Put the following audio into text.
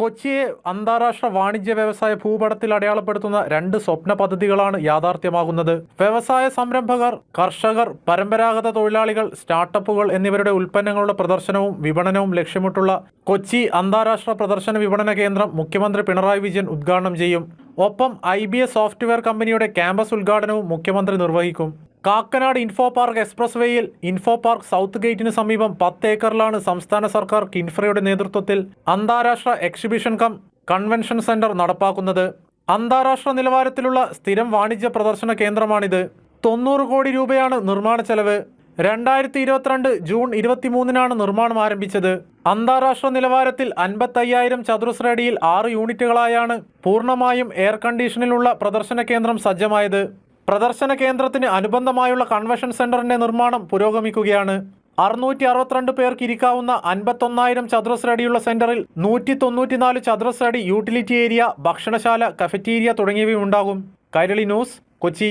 കൊച്ചിയെ അന്താരാഷ്ട്ര വാണിജ്യ വ്യവസായ ഭൂപടത്തിൽ അടയാളപ്പെടുത്തുന്ന രണ്ട് സ്വപ്ന പദ്ധതികളാണ് യാഥാർത്ഥ്യമാകുന്നത്. വ്യവസായ സംരംഭകർ കർഷകർ പരമ്പരാഗത തൊഴിലാളികൾ സ്റ്റാർട്ടപ്പുകൾ എന്നിവരുടെ ഉൽപ്പന്നങ്ങളുടെ പ്രദർശനവും വിപണനവും ലക്ഷ്യമിട്ടുള്ള കൊച്ചി അന്താരാഷ്ട്ര പ്രദർശന വിപണന കേന്ദ്രം മുഖ്യമന്ത്രി പിണറായി വിജയൻ ഉദ്ഘാടനം ചെയ്യും. ഒപ്പം ഐ സോഫ്റ്റ്വെയർ കമ്പനിയുടെ ക്യാമ്പസ് ഉദ്ഘാടനവും മുഖ്യമന്ത്രി നിർവഹിക്കും. കാക്കനാട് ഇൻഫോ പാർക്ക് എക്സ്പ്രസ് വേയിൽ ഇൻഫോ പാർക്ക് സൗത്ത് ഗേറ്റിന് സമീപം പത്ത് ഏക്കറിലാണ് സംസ്ഥാന സർക്കാർ കിൻഫ്രയുടെ നേതൃത്വത്തിൽ അന്താരാഷ്ട്ര എക്സിബിഷൻ കം കൺവെൻഷൻ സെന്റർ നടപ്പാക്കുന്നത്. അന്താരാഷ്ട്ര നിലവാരത്തിലുള്ള സ്ഥിരം വാണിജ്യ പ്രദർശന കേന്ദ്രമാണിത്. തൊണ്ണൂറ് കോടി രൂപയാണ് നിർമ്മാണ ചെലവ്. രണ്ടായിരത്തി ഇരുപത്തിരണ്ട് ജൂൺ ഇരുപത്തിമൂന്നിനാണ് നിർമ്മാണം ആരംഭിച്ചത്. അന്താരാഷ്ട്ര നിലവാരത്തിൽ അൻപത്തയ്യായിരം ചതുരശ്രടിയിൽ ആറ് യൂണിറ്റുകളായാണ് പൂർണമായും എയർ കണ്ടീഷനിലുള്ള പ്രദർശന കേന്ദ്രം സജ്ജമായത്. പ്രദർശന കേന്ദ്രത്തിന് അനുബന്ധമായുള്ള കൺവെൻഷൻ സെന്ററിന്റെ നിർമ്മാണം പുരോഗമിക്കുകയാണ്. അറുന്നൂറ്റി അറുപത്തിരണ്ട് പേർക്ക് ഇരിക്കാവുന്ന അൻപത്തൊന്നായിരം ചതുരശ്ര അടിയുള്ള സെന്ററിൽ നൂറ്റി തൊണ്ണൂറ്റിനാല് ചതുരശ്ര അടി യൂട്ടിലിറ്റി ഏരിയ ഭക്ഷണശാല കഫറ്റീരിയ തുടങ്ങിയവയുണ്ടാകും കൈരളി ന്യൂസ് കൊച്ചി.